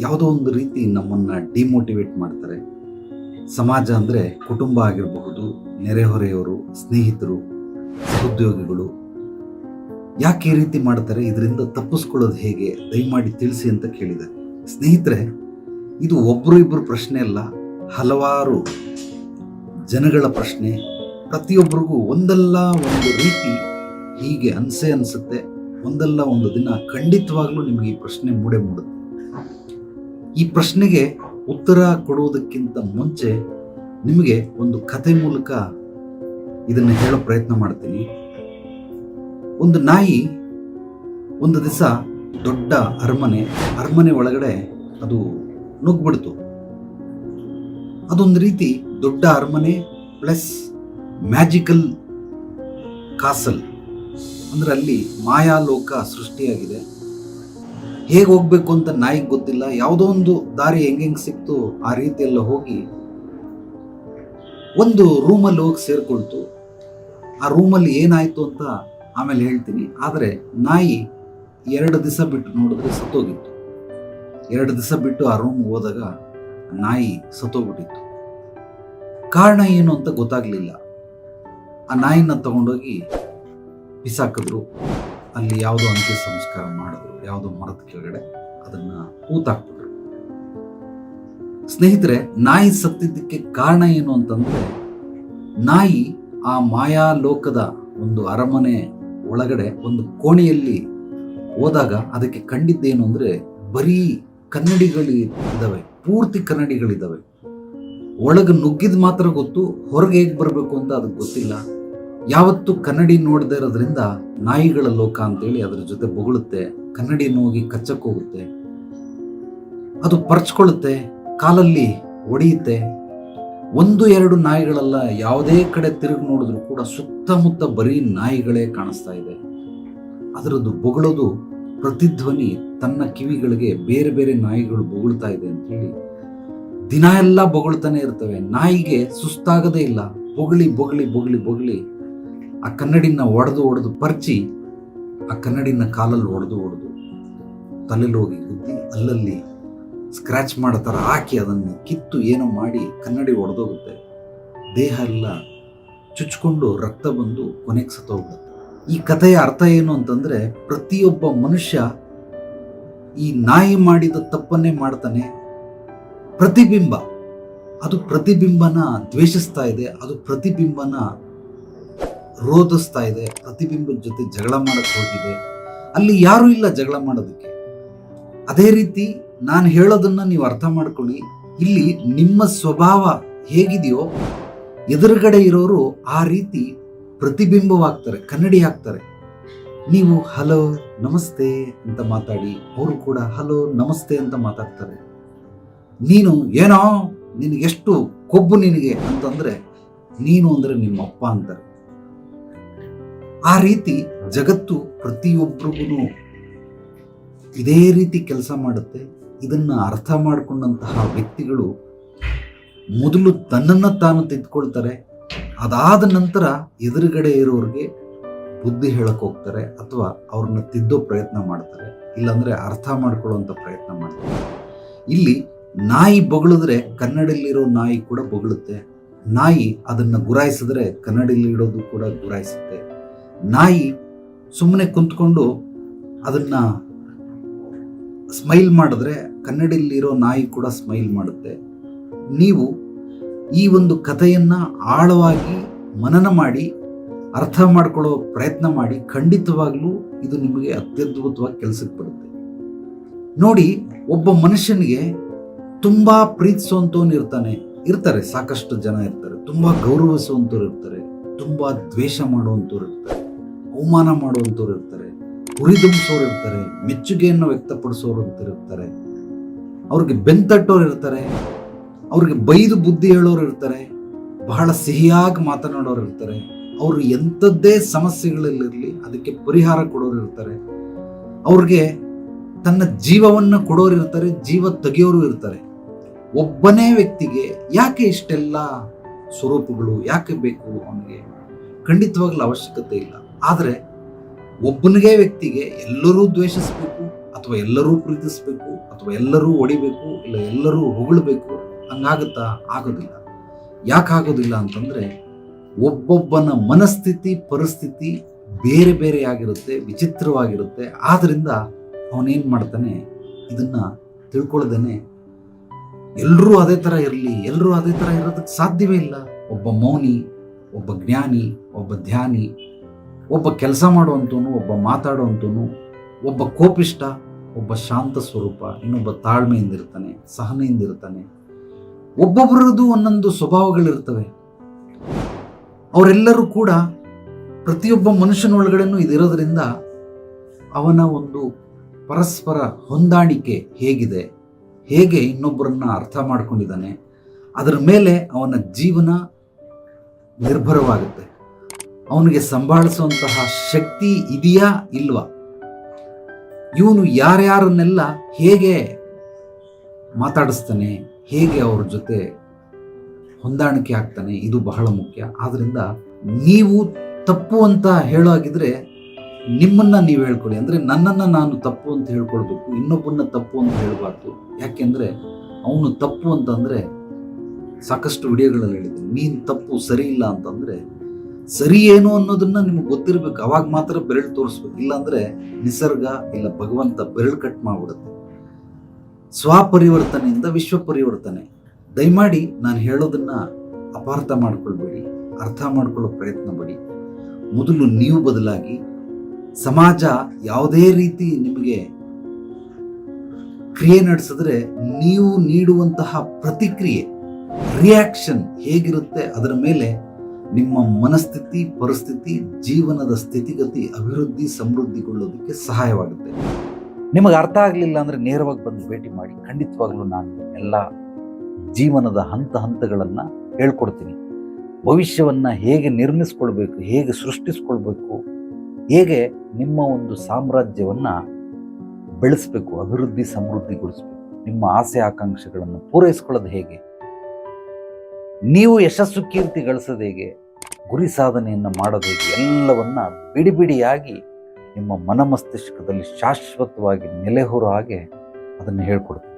ಯಾವುದೋ ಒಂದು ರೀತಿ ನಮ್ಮನ್ನು ಡಿಮೋಟಿವೇಟ್ ಮಾಡ್ತಾರೆ. ಸಮಾಜ ಅಂದರೆ ಕುಟುಂಬ ಆಗಿರಬಹುದು, ನೆರೆಹೊರೆಯವರು, ಸ್ನೇಹಿತರು, ಉದ್ಯೋಗಿಗಳು. ಯಾಕೆ ಈ ರೀತಿ ಮಾಡ್ತಾರೆ? ಇದರಿಂದ ತಪ್ಪಿಸ್ಕೊಳ್ಳೋದು ಹೇಗೆ? ದಯಮಾಡಿ ತಿಳಿಸಿ ಅಂತ ಕೇಳಿದೆ. ಸ್ನೇಹಿತರೆ, ಇದು ಒಬ್ಬರು ಇಬ್ಬರು ಪ್ರಶ್ನೆ ಅಲ್ಲ, ಹಲವಾರು ಜನಗಳ ಪ್ರಶ್ನೆ. ಪ್ರತಿಯೊಬ್ಬರಿಗೂ ಒಂದಲ್ಲ ಒಂದು ರೀತಿ ಹೀಗೆ ಅನ್ಸೆ ಅನಿಸುತ್ತೆ. ಒಂದಲ್ಲ ಒಂದು ದಿನ ಖಂಡಿತವಾಗ್ಲೂ ನಿಮಗೆ ಈ ಪ್ರಶ್ನೆ ಮೂಡೆ ಮೂಡುತ್ತೆ. ಈ ಪ್ರಶ್ನೆಗೆ ಉತ್ತರ ಕೊಡುವುದಕ್ಕಿಂತ ಮುಂಚೆ ನಿಮಗೆ ಒಂದು ಕಥೆ ಮೂಲಕ ಇದನ್ನು ಹೇಳೋ ಪ್ರಯತ್ನ ಮಾಡ್ತೀನಿ. ಒಂದು ನಾಯಿ ಒಂದು ದಿವಸ ದೊಡ್ಡ ಅರಮನೆ ಅರಮನೆ ಒಳಗಡೆ ಅದು ನುಗ್ಬಿಡ್ತು ಅದೊಂದು ರೀತಿ ದೊಡ್ಡ ಅರಮನೆ ಪ್ಲಸ್ ಮ್ಯಾಜಿಕಲ್ ಕಾಸಲ್. ಅಂದರೆ ಅಲ್ಲಿ ಮಾಯಾಲೋಕ ಸೃಷ್ಟಿಯಾಗಿದೆ. ಹೇಗೆ ಹೋಗ್ಬೇಕು ಅಂತ ನಾಯಿಗೆ ಗೊತ್ತಿಲ್ಲ. ಯಾವುದೋ ಒಂದು ದಾರಿ ಹೆಂಗೆ ಸಿಕ್ತು ಆ ರೀತಿಯೆಲ್ಲ ಹೋಗಿ ಒಂದು ರೂಮಲ್ಲಿ ಹೋಗಿ ಸೇರ್ಕೊಳ್ತು. ಆ ರೂಮಲ್ಲಿ ಏನಾಯ್ತು ಅಂತ ಆಮೇಲೆ ಹೇಳ್ತೀನಿ. ಆದರೆ ನಾಯಿ ಎರಡು ದಿವಸ ಬಿಟ್ಟು ನೋಡಿದ್ರೆ ಸತ್ತೋಗಿತ್ತು. ಎರಡು ದಿವಸ ಬಿಟ್ಟು ಆ ರೂಮ್ ಹೋದಾಗ ನಾಯಿ ಸತ್ತೋಗ್ಬಿಟ್ಟಿತ್ತು. ಕಾರಣ ಏನು ಅಂತ ಗೊತ್ತಾಗ್ಲಿಲ್ಲ. ಆ ನಾಯಿನ ತಗೊಂಡೋಗಿ ಬಿಸಾಕಿದ್ರು. ಅಲ್ಲಿ ಯಾವುದೋ ಅಂತ್ಯ ಸಂಸ್ಕಾರ ಮಾಡಿದ್ರು, ಯಾವುದೋ ಮರದ ಕೆಳಗಡೆ ಅದನ್ನ ಹೂತಾಕ್ಬಿಟ್ರು ಸ್ನೇಹಿತರೆ, ನಾಯಿ ಸತ್ತಿದ್ದಕ್ಕೆ ಕಾರಣ ಏನು ಅಂತಂದ್ರೆ, ನಾಯಿ ಆ ಮಾಯಾ ಲೋಕದ ಒಂದು ಅರಮನೆ ಒಳಗಡೆ ಒಂದು ಕೋಣೆಯಲ್ಲಿ ಹೋದಾಗ ಅದಕ್ಕೆ ಕಂಡಿದ್ದೇನು ಅಂದ್ರೆ, ಬರೀ ಕನ್ನಡಿಗಳು ಇದ್ದಾವೆ, ಪೂರ್ತಿ ಕನ್ನಡಿಗಳಿದ್ದಾವೆ ಒಳಗೆ ನುಗ್ಗಿದ ಮಾತ್ರ ಗೊತ್ತು, ಹೊರಗೆ ಹೇಗೆ ಬರಬೇಕು ಅಂತ ಅದಕ್ಕೆ ಗೊತ್ತಿಲ್ಲ. ಯಾವತ್ತು ಕನ್ನಡಿ ನೋಡದೇ ಇರೋದ್ರಿಂದ ನಾಯಿಗಳ ಲೋಕ ಅಂತೇಳಿ ಅದರ ಜೊತೆ ಬೊಗಳುತ್ತೆ, ಕನ್ನಡಿ ಹೋಗಿ ಕಚ್ಚಕ್ಕೆ ಹೋಗುತ್ತೆ. ಅದು ಪರ್ಚ್ಕೊಳ್ಳುತ್ತೆ, ಕಾಲಲ್ಲಿ ಒಡೆಯುತ್ತೆ. ಒಂದು, ಎರಡು ನಾಯಿಗಳೆಲ್ಲ, ಯಾವುದೇ ಕಡೆ ತಿರುಗಿ ನೋಡಿದ್ರು ಕೂಡ ಸುತ್ತಮುತ್ತ ಬರೀ ನಾಯಿಗಳೇ ಕಾಣಿಸ್ತಾ ಇದೆ. ಅದರದ್ದು ಬೊಗಳೋದು ಪ್ರತಿಧ್ವನಿ ತನ್ನ ಕಿವಿಗಳಿಗೆ ಬೇರೆ ಬೇರೆ ನಾಯಿಗಳು ಬೊಗಳ್ತಾ ಇದೆ ಅಂತೇಳಿ. ದಿನ ಎಲ್ಲ ಬೊಗಳ್ತಾನೆ ಇರ್ತವೆ. ನಾಯಿಗೆ ಸುಸ್ತಾಗದೇ ಇಲ್ಲ. ಬೊಗಳಿ ಬೊಗಳಿ ಬೊಗಳಿ ಬೊಗಳಿ ಆ ಕನ್ನಡಿನ ಒಡೆದು ಒಡೆದು ಪರ್ಚಿ, ಆ ಕನ್ನಡಿನ ಕಾಲಲ್ಲಿ ಒಡೆದು ಒಡೆದು ತಲೆಯಲ್ಲಿ ಹೋಗಿ ಗುದ್ದಿ ಅಲ್ಲಲ್ಲಿ ಸ್ಕ್ರ್ಯಾಚ್ ಮಾಡೋ ಥರ ಹಾಕಿ ಅದನ್ನು ಕಿತ್ತು ಏನೋ ಮಾಡಿ ಕನ್ನಡಿ ಒಡೆದೋಗುತ್ತೆ. ದೇಹ ಎಲ್ಲ ಚುಚ್ಕೊಂಡು ರಕ್ತ ಬಂದು ಕೊನೆಗೆ ಸತ್ತೋಗುತ್ತೆ ಈ ಕಥೆಯ ಅರ್ಥ ಏನು ಅಂತಂದರೆ ಪ್ರತಿಯೊಬ್ಬ ಮನುಷ್ಯ ಈ ನಾಯಿ ಮಾಡಿದ ತಪ್ಪನ್ನೇ ಮಾಡ್ತಾನೆ. ಪ್ರತಿಬಿಂಬ, ಅದು ಪ್ರತಿಬಿಂಬನ ದ್ವೇಷಿಸ್ತಾ ಇದೆ, ಅದು ಪ್ರತಿಬಿಂಬನ ರೋಧಿಸ್ತಾ ಇದೆ, ಪ್ರತಿಬಿಂಬದ ಜೊತೆ ಜಗಳ ಮಾಡಕ್ಕೆ ಹೋಗಿದೆ. ಅಲ್ಲಿ ಯಾರೂ ಇಲ್ಲ ಜಗಳ ಮಾಡೋದಕ್ಕೆ. ಅದೇ ರೀತಿ ನಾನು ಹೇಳೋದನ್ನ ನೀವು ಅರ್ಥ ಮಾಡ್ಕೊಳ್ಳಿ. ಇಲ್ಲಿ ನಿಮ್ಮ ಸ್ವಭಾವ ಹೇಗಿದೆಯೋ, ಎದುರುಗಡೆ ಇರೋರು ಆ ರೀತಿ ಪ್ರತಿಬಿಂಬವಾಗ್ತಾರೆ, ಕನ್ನಡಿ ಹಾಕ್ತಾರೆ. ನೀವು ಹಲೋ, ನಮಸ್ತೆ ಅಂತ ಮಾತಾಡಿ, ಅವರು ಕೂಡ ಹಲೋ, ನಮಸ್ತೆ ಅಂತ ಮಾತಾಡ್ತಾರೆ. ನೀನು ಏನೋ, ನಿನಗೆಷ್ಟು ಕೊಬ್ಬು ನಿನಗೆ ಅಂತಂದರೆ, ನೀನು ಅಂದರೆ ನಿಮ್ಮ ಅಪ್ಪ ಅಂತಾರೆ. ಆ ರೀತಿ ಜಗತ್ತು ಪ್ರತಿಯೊಬ್ಬರಿಗೂ ಇದೇ ರೀತಿ ಕೆಲಸ ಮಾಡುತ್ತೆ. ಇದನ್ನು ಅರ್ಥ ಮಾಡಿಕೊಂಡಂತಹ ವ್ಯಕ್ತಿಗಳು ಮೊದಲು ತನ್ನನ್ನು ತಾನು ತಿದ್ಕೊಳ್ತಾರೆ. ಅದಾದ ನಂತರ ಎದುರುಗಡೆ ಇರೋರಿಗೆ ಬುದ್ಧಿ ಹೇಳಕ್ಕೆ ಹೋಗ್ತಾರೆ ಅಥವಾ ಅವ್ರನ್ನ ತಿದ್ದೋ ಪ್ರಯತ್ನ ಮಾಡ್ತಾರೆ. ಇಲ್ಲಾಂದರೆ ಅರ್ಥ ಮಾಡ್ಕೊಳ್ಳೋವಂಥ ಪ್ರಯತ್ನ ಮಾಡ್ತಾರೆ. ಇಲ್ಲಿ ನಾಯಿ ಬೊಗಳಿದ್ರೆ ಕನ್ನಡಲ್ಲಿರೋ ನಾಯಿ ಕೂಡ ಬೊಗಳುತ್ತೆ. ನಾಯಿ ಅದನ್ನು ಗುರಾಯಿಸಿದ್ರೆ ಕನ್ನಡಲ್ಲಿ ಇಡೋದು ಕೂಡ ಗುರಾಯಿಸುತ್ತೆ. ನಾಯಿ ಸುಮ್ಮನೆ ಕುಂತ್ಕೊಂಡು ಅದನ್ನ ಸ್ಮೈಲ್ ಮಾಡಿದ್ರೆ ಕನ್ನಡಲ್ಲಿರೋ ನಾಯಿ ಕೂಡ ಸ್ಮೈಲ್ ಮಾಡುತ್ತೆ. ನೀವು ಈ ಒಂದು ಕಥೆಯನ್ನು ಆಳವಾಗಿ ಮನನ ಮಾಡಿ, ಅರ್ಥ ಮಾಡ್ಕೊಳ್ಳೋ ಪ್ರಯತ್ನ ಮಾಡಿ, ಖಂಡಿತವಾಗ್ಲೂ ಇದು ನಿಮಗೆ ಅತ್ಯದ್ಭುತವಾಗಿ ಕೆಲಸಕ್ಕೆ ಬರುತ್ತೆ. ನೋಡಿ, ಒಬ್ಬ ಮನುಷ್ಯನಿಗೆ ತುಂಬಾ ಪ್ರೀತಿಸುವಂತವನು ಇರ್ತಾನೆ. ಇರ್ತಾರೆ, ಸಾಕಷ್ಟು ಜನ ಇರ್ತಾರೆ. ತುಂಬಾ ಗೌರವಿಸುವಂಥವ್ರು ಇರ್ತಾರೆ. ತುಂಬಾ ದ್ವೇಷ ಮಾಡುವಂತವ್ರು ಇರ್ತಾರೆ. ಅವಮಾನ ಮಾಡುವಂಥವ್ರು ಇರ್ತಾರೆ, ಹುರಿದುಂಬಿಸೋರು ಇರ್ತಾರೆ, ಮೆಚ್ಚುಗೆಯನ್ನು ವ್ಯಕ್ತಪಡಿಸೋರು ಅಂತ ಇರ್ತಾರೆ. ಅವ್ರಿಗೆ ಬೆಂತಟ್ಟೋರು ಇರ್ತಾರೆ, ಅವ್ರಿಗೆ ಬೈದು ಬುದ್ಧಿ ಹೇಳೋರು ಇರ್ತಾರೆ, ಬಹಳ ಸಿಹಿಯಾಗಿ ಮಾತನಾಡೋರು ಇರ್ತಾರೆ. ಅವರು ಎಂಥದ್ದೇ ಸಮಸ್ಯೆಗಳಲ್ಲಿರಲಿ ಅದಕ್ಕೆ ಪರಿಹಾರ ಕೊಡೋರು ಇರ್ತಾರೆ. ಅವ್ರಿಗೆ ತನ್ನ ಜೀವವನ್ನು ಕೊಡೋರು ಇರ್ತಾರೆ, ಜೀವ ತೆಗೆಯೋರು ಇರ್ತಾರೆ. ಒಬ್ಬನೇ ವ್ಯಕ್ತಿಗೆ ಯಾಕೆ ಇಷ್ಟೆಲ್ಲ ಸ್ವರೂಪಗಳು, ಯಾಕೆ ಬೇಕು ಅವನಿಗೆ? ಖಂಡಿತವಾಗ್ಲೂ ಅವಶ್ಯಕತೆ ಇಲ್ಲ. ಆದರೆ ಒಬ್ಬನಿಗೆ ವ್ಯಕ್ತಿಗೆ ಎಲ್ಲರೂ ದ್ವೇಷಿಸಬೇಕು ಅಥವಾ ಎಲ್ಲರೂ ಪ್ರೀತಿಸಬೇಕು ಅಥವಾ ಎಲ್ಲರೂ ಹೊಡಿಬೇಕು ಇಲ್ಲ ಎಲ್ಲರೂ ಹೊಗಳಬೇಕು ಹಂಗಾಗುತ್ತಾ? ಆಗೋದಿಲ್ಲ. ಯಾಕೆ ಆಗೋದಿಲ್ಲ ಅಂತಂದ್ರೆ ಒಬ್ಬೊಬ್ಬನ ಮನಸ್ಥಿತಿ, ಪರಿಸ್ಥಿತಿ ಬೇರೆ ಬೇರೆ ಆಗಿರುತ್ತೆ, ವಿಚಿತ್ರವಾಗಿರುತ್ತೆ. ಆದ್ದರಿಂದ ಅವನೇನು ಮಾಡ್ತಾನೆ? ಇದನ್ನು ತಿಳ್ಕೊಳ್ದೇನೆ ಎಲ್ಲರೂ ಅದೇ ಥರ ಇರಲಿ, ಎಲ್ಲರೂ ಅದೇ ಥರ ಇರೋದಕ್ಕೆ ಸಾಧ್ಯವೇ ಇಲ್ಲ. ಒಬ್ಬ ಮೌನಿ, ಒಬ್ಬ ಜ್ಞಾನಿ, ಒಬ್ಬ ಧ್ಯಾನಿ ಒಬ್ಬ ಕೆಲಸ ಮಾಡುವಂಥವನು ಒಬ್ಬ ಮಾತಾಡುವಂಥವನು ಒಬ್ಬ ಕೋಪಿಷ್ಟ ಒಬ್ಬ ಶಾಂತ ಸ್ವರೂಪ, ಇನ್ನೊಬ್ಬ ತಾಳ್ಮೆಯಿಂದ ಇರ್ತಾನೆ ತಾಳ್ಮೆಯಿಂದಿರ್ತಾನೆ ಸಹನೆಯಿಂದಿರ್ತಾನೆ ಒಬ್ಬೊಬ್ಬರದು ಒಂದೊಂದು ಸ್ವಭಾವಗಳಿರ್ತವೆ. ಅವರೆಲ್ಲರೂ ಕೂಡ ಪ್ರತಿಯೊಬ್ಬ ಮನುಷ್ಯನ ಒಳಗಡೆನೂ ಇದಿರೋದ್ರಿಂದ ಅವನ ಒಂದು ಪರಸ್ಪರ ಹೊಂದಾಣಿಕೆ ಹೇಗಿದೆ, ಹೇಗೆ ಇನ್ನೊಬ್ಬರನ್ನ ಅರ್ಥ ಮಾಡ್ಕೊಂಡಿದ್ದಾನೆ, ಅದರ ಮೇಲೆ ಅವನ ಜೀವನ ನಿರ್ಭರವಾಗುತ್ತೆ. ಅವನಿಗೆ ಸಂಭಾಳಿಸುವಂತಹ ಶಕ್ತಿ ಇದೆಯಾ ಇಲ್ವಾ? ಇವನು ಯಾರ್ಯಾರನ್ನೆಲ್ಲ ಹೇಗೆ ಮಾತಾಡಿಸ್ತಾನೆ, ಹೇಗೆ ಅವ್ರ ಜೊತೆ ಹೊಂದಾಣಿಕೆ ಆಗ್ತಾನೆ, ಇದು ಬಹಳ ಮುಖ್ಯ. ಆದ್ದರಿಂದ ನೀವು ತಪ್ಪು ಅಂತ ಹೇಳೋಗಿದ್ರೆ ನಿಮ್ಮನ್ನು ನೀವು ಹೇಳ್ಕೊಳ್ಳಿ. ಅಂದರೆ ನನ್ನನ್ನು ನಾನು ತಪ್ಪು ಅಂತ ಹೇಳ್ಕೊಳ್ಬೇಕು ಇನ್ನೊಬ್ಬನ ತಪ್ಪು ಅಂತ ಹೇಳಬಾರ್ದು. ಯಾಕೆಂದರೆ ಅವನು ತಪ್ಪು ಅಂತಂದರೆ ಸಾಕಷ್ಟು ವಿಡಿಯೋಗಳಲ್ಲಿ ಹೇಳಿದ್ದೀನಿ. ನೀನು ತಪ್ಪು ಸರಿ ಇಲ್ಲ ಅಂತಂದ್ರೆ ಸರಿ ಏನು ಅನ್ನೋದನ್ನ ನಿಮ್ಗೆ ಗೊತ್ತಿರ್ಬೇಕು. ಅವಾಗ ಮಾತ್ರ ಬೆರಳು ತೋರಿಸ್ಬೇಕು. ಇಲ್ಲಾಂದ್ರೆ ನಿಸರ್ಗ ಇಲ್ಲ ಭಗವಂತ ಬೆರಳು ಕಟ್ ಮಾಡ್ಬಿಡುತ್ತೆ. ಸ್ವಪರಿವರ್ತನೆಯಿಂದ ವಿಶ್ವ ಪರಿವರ್ತನೆ. ದಯಮಾಡಿ ನಾನು ಹೇಳೋದನ್ನ ಅಪಾರ್ಥ ಮಾಡ್ಕೊಳ್ಬೇಡಿ. ಅರ್ಥ ಮಾಡ್ಕೊಳ್ಳೋ ಪ್ರಯತ್ನ ಪಡಿ. ಮೊದಲು ನೀವು ಬದಲಾಗಿ ಸಮಾಜ ಯಾವುದೇ ರೀತಿ ನಿಮಗೆ ಕ್ರಿಯೆ ನಡೆಸಿದ್ರೆ ನೀವು ನೀಡುವಂತಹ ಪ್ರತಿಕ್ರಿಯೆ ರಿಯಾಕ್ಷನ್ ಹೇಗಿರುತ್ತೆ ಅದರ ಮೇಲೆ ನಿಮ್ಮ ಮನಸ್ಥಿತಿ, ಪರಿಸ್ಥಿತಿ, ಜೀವನದ ಸ್ಥಿತಿಗತಿ, ಅಭಿವೃದ್ಧಿ, ಸಮೃದ್ಧಿಗೊಳ್ಳೋದಕ್ಕೆ ಸಹಾಯವಾಗುತ್ತೆ. ನಿಮಗೆ ಅರ್ಥ ಆಗಲಿಲ್ಲ ಅಂದರೆ ನೇರವಾಗಿ ಬಂದು ಭೇಟಿ ಮಾಡಿ. ಖಂಡಿತವಾಗ್ಲೂ ನಾನು ಎಲ್ಲ ಜೀವನದ ಹಂತ ಹಂತಗಳನ್ನು ಹೇಳ್ಕೊಡ್ತೀನಿ. ಭವಿಷ್ಯವನ್ನು ಹೇಗೆ ನಿರ್ಮಿಸ್ಕೊಳ್ಬೇಕು, ಹೇಗೆ ಸೃಷ್ಟಿಸ್ಕೊಳ್ಬೇಕು, ಹೇಗೆ ನಿಮ್ಮ ಒಂದು ಸಾಮ್ರಾಜ್ಯವನ್ನು ಬೆಳೆಸಬೇಕು, ಅಭಿವೃದ್ಧಿ, ಸಮೃದ್ಧಿಗೊಳಿಸಬೇಕು, ನಿಮ್ಮ ಆಸೆ, ಆಕಾಂಕ್ಷೆಗಳನ್ನು ಪೂರೈಸ್ಕೊಳ್ಳೋದು ಹೇಗೆ? ನೀವು ಯಶಸ್ಸು ಕೀರ್ತಿ ಗಳಿಸೋದು ಹೇಗೆ? ಗುರಿ ಸಾಧನೆಯನ್ನು ಮಾಡೋದು ಹೇಗೆ? ಎಲ್ಲವನ್ನ ಬಿಡಿ ಬಿಡಿಯಾಗಿ ನಿಮ್ಮ ಮನಮಸ್ತಿಷ್ಕದಲ್ಲಿ ಶಾಶ್ವತವಾಗಿ ನೆಲೆಹೂರೋ ಹಾಗೆ ಅದನ್ನು ಹೇಳ್ಕೊಡ್ತೀನಿ.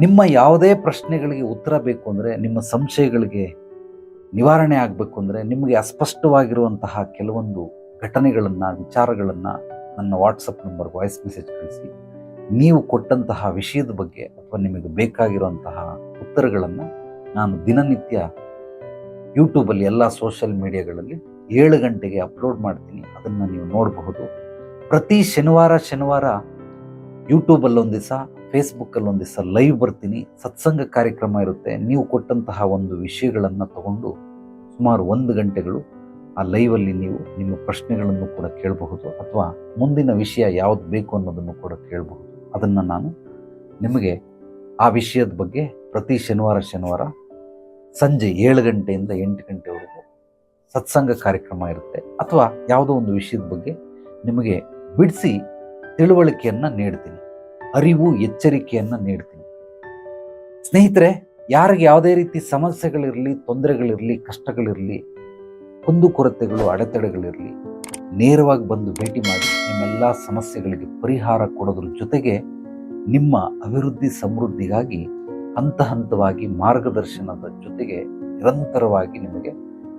ನಿಮ್ಮ ಯಾವುದೇ ಪ್ರಶ್ನೆಗಳಿಗೆ ಉತ್ತರ ಬೇಕು ಅಂದರೆ, ನಿಮ್ಮ ಸಂಶಯಗಳಿಗೆ ನಿವಾರಣೆ ಆಗಬೇಕು ಅಂದರೆ, ನಿಮಗೆ ಅಸ್ಪಷ್ಟವಾಗಿರುವಂತಹ ಕೆಲವೊಂದು ಘಟನೆಗಳನ್ನು, ವಿಚಾರಗಳನ್ನು ನನ್ನ ವಾಟ್ಸಪ್ ನಂಬರ್ ವಾಯ್ಸ್ ಮೆಸೇಜ್ ಕಳಿಸಿ. ನೀವು ಕೊಟ್ಟಂತಹ ವಿಷಯದ ಬಗ್ಗೆ ಅಥವಾ ನಿಮಗೆ ಬೇಕಾಗಿರುವಂತಹ ಉತ್ತರಗಳನ್ನು ನಾನು ದಿನನಿತ್ಯ ಯೂಟ್ಯೂಬಲ್ಲಿ ಎಲ್ಲ ಸೋಷಿಯಲ್ ಮೀಡಿಯಾಗಳಲ್ಲಿ ಏಳು ಗಂಟೆಗೆ ಅಪ್ಲೋಡ್ ಮಾಡ್ತೀನಿ. ಅದನ್ನು ನೀವು ನೋಡಬಹುದು. ಪ್ರತಿ ಶನಿವಾರ ಶನಿವಾರ ಯೂಟ್ಯೂಬಲ್ಲಿ ಒಂದು ದಿವಸ ಫೇಸ್ಬುಕ್ಕಲ್ಲಿ ಒಂದು ದಿವಸ ಲೈವ್ ಬರ್ತೀನಿ. ಸತ್ಸಂಗ ಕಾರ್ಯಕ್ರಮ ಇರುತ್ತೆ. ನೀವು ಕೊಟ್ಟಂತಹ ಒಂದು ವಿಷಯಗಳನ್ನು ತಗೊಂಡು ಸುಮಾರು ಒಂದು ಗಂಟೆಗಳು ಆ ಲೈವಲ್ಲಿ ನೀವು ನಿಮ್ಮ ಪ್ರಶ್ನೆಗಳನ್ನು ಕೂಡ ಕೇಳಬಹುದು ಅಥವಾ ಮುಂದಿನ ವಿಷಯ ಯಾವುದು ಬೇಕು ಅನ್ನೋದನ್ನು ಕೂಡ ಕೇಳಬಹುದು. ಅದನ್ನು ನಾನು ನಿಮಗೆ ಆ ವಿಷಯದ ಬಗ್ಗೆ ಪ್ರತಿ ಶನಿವಾರ ಶನಿವಾರ ಸಂಜೆ ಏಳು ಗಂಟೆಯಿಂದ ಎಂಟು ಗಂಟೆವರೆಗೂ ಸತ್ಸಂಗ ಕಾರ್ಯಕ್ರಮ ಇರುತ್ತೆ. ಅಥವಾ ಯಾವುದೋ ಒಂದು ವಿಷಯದ ಬಗ್ಗೆ ನಿಮಗೆ ಬಿಡಿಸಿ ತಿಳುವಳಿಕೆಯನ್ನು ನೀಡ್ತೀನಿ. ಅರಿವು, ಎಚ್ಚರಿಕೆಯನ್ನು ನೀಡ್ತೀನಿ. ಸ್ನೇಹಿತರೆ, ಯಾರಿಗೆ ಯಾವುದೇ ರೀತಿ ಸಮಸ್ಯೆಗಳಿರಲಿ, ತೊಂದರೆಗಳಿರಲಿ, ಕಷ್ಟಗಳಿರಲಿ ಕುಂದುಕೊರತೆಗಳು ಅಡೆತಡೆಗಳಿರಲಿ, ನೇರವಾಗಿ ಬಂದು ಭೇಟಿ ಮಾಡಿ ನಿಮ್ಮೆಲ್ಲ ಸಮಸ್ಯೆಗಳಿಗೆ ಪರಿಹಾರ ಕೊಡೋದ್ರ ಜೊತೆಗೆ ನಿಮ್ಮ ಅಭಿವೃದ್ಧಿ, ಸಮೃದ್ಧಿಗಾಗಿ ಹಂತ ಹಂತವಾಗಿ ಮಾರ್ಗದರ್ಶನದ ಜೊತೆಗೆ ನಿರಂತರವಾಗಿ ನಿಮಗೆ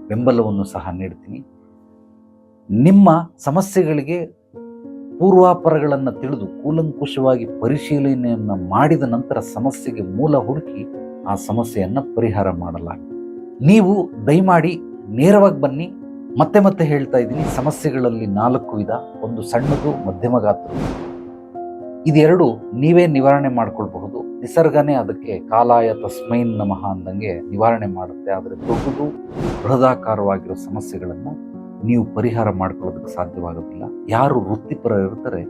ಬೆಂಬಲವನ್ನು ಸಹ ನೀಡ್ತೀನಿ. ನಿಮ್ಮ ಸಮಸ್ಯೆಗಳಿಗೆ ಪೂರ್ವಾಪರಗಳನ್ನು ತಿಳಿದು ಕೂಲಂಕುಷವಾಗಿ ಪರಿಶೀಲನೆಯನ್ನು ಮಾಡಿದ ನಂತರ ಸಮಸ್ಯೆಗೆ ಮೂಲ ಹುಡುಕಿ ಆ ಸಮಸ್ಯೆಯನ್ನು ಪರಿಹಾರ ಮಾಡಲಾಗಿದೆ ನೀವು ದಯಮಾಡಿ ನೇರವಾಗಿ ಬನ್ನಿ. ಮತ್ತೆ ಮತ್ತೆ ಹೇಳ್ತಾ ಇದ್ದೀನಿ. ಸಮಸ್ಯೆಗಳಲ್ಲಿ ನಾಲ್ಕು ವಿಧ, ಒಂದು ಸಣ್ಣದು, ಮಧ್ಯಮ ಗಾತ್ರ ಇದೆರಡು ನೀವೇ ನಿವಾರಣೆ ಮಾಡ್ಕೊಳ್ಬಹುದು. ನಿಸರ್ಗನೇ ಅದಕ್ಕೆ ಕಾಲಾಯ ತಸ್ಮೈನ್ ನಮಃ ಅಂದಂಗೆ ನಿವಾರಣೆ ಮಾಡುತ್ತೆ. ಆದರೆ ದೊಡ್ಡದು ಬೃಹದಾಕಾರವಾಗಿರೋ ಸಮಸ್ಯೆಗಳನ್ನು ನೀವು ಪರಿಹಾರ ಮಾಡ್ಕೊಳ್ಳೋದಕ್ಕೆ ಸಾಧ್ಯವಾಗೋದಿಲ್ಲ. ಯಾರು ವೃತ್ತಿಪರ ಇರ್ತಾರೆ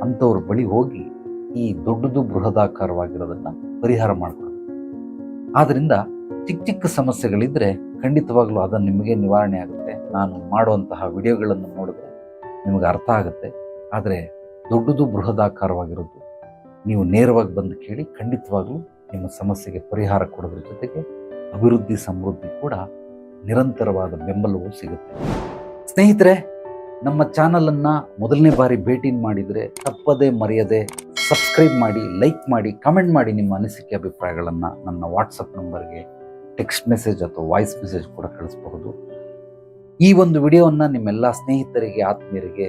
ಅಂಥವ್ರ ಬಳಿ ಹೋಗಿ ಈ ದೊಡ್ಡದು ಬೃಹದಾಕಾರವಾಗಿರೋದನ್ನು ಪರಿಹಾರ ಮಾಡ್ಕೊಳ್ಳೋದು ಆದ್ದರಿಂದ ಚಿಕ್ಕ ಚಿಕ್ಕ ಸಮಸ್ಯೆಗಳಿದ್ದರೆ ಖಂಡಿತವಾಗ್ಲೂ ಅದನ್ನು ನಿಮಗೆ ನಿವಾರಣೆ ಆಗುತ್ತೆ. ನಾನು ಮಾಡುವಂತಹ ವಿಡಿಯೋಗಳನ್ನು ನೋಡಿದ್ರೆ ನಿಮಗೆ ಅರ್ಥ ಆಗುತ್ತೆ. ಆದರೆ ದೊಡ್ಡದು ಬೃಹದಾಕಾರವಾಗಿರೋದು ನೀವು ನೇರವಾಗಿ ಬಂದು ಕೇಳಿ ಖಂಡಿತವಾಗಲೂ ನಿಮ್ಮ ಸಮಸ್ಯೆಗೆ ಪರಿಹಾರ ಕೊಡೋದ್ರ ಜೊತೆಗೆ ಅಭಿವೃದ್ಧಿ ಸಮೃದ್ಧಿ ಕೂಡ ನಿರಂತರವಾದ ಬೆಂಬಲವೂ ಸಿಗುತ್ತೆ. ಸ್ನೇಹಿತರೆ, ನಮ್ಮ ಚಾನಲನ್ನು ಮೊದಲನೇ ಬಾರಿ ಭೇಟಿ ಮಾಡಿದರೆ ತಪ್ಪದೇ ಮರೆಯದೆ ಸಬ್ಸ್ಕ್ರೈಬ್ ಮಾಡಿ, ಲೈಕ್ ಮಾಡಿ, ಕಮೆಂಟ್ ಮಾಡಿ ನಿಮ್ಮ ಅನಿಸಿಕೆ ಅಭಿಪ್ರಾಯಗಳನ್ನು ನನ್ನ ವಾಟ್ಸಪ್ ನಂಬರ್ಗೆ, ಟೆಕ್ಸ್ಟ್ ಮೆಸೇಜ್ ಅಥವಾ ವಾಯ್ಸ್ ಮೆಸೇಜ್ ಕೂಡ ಕಳಿಸ್ಬಹುದು. ಈ ಒಂದು ವಿಡಿಯೋವನ್ನು ನಿಮ್ಮೆಲ್ಲ ಸ್ನೇಹಿತರಿಗೆ, ಆತ್ಮೀಯರಿಗೆ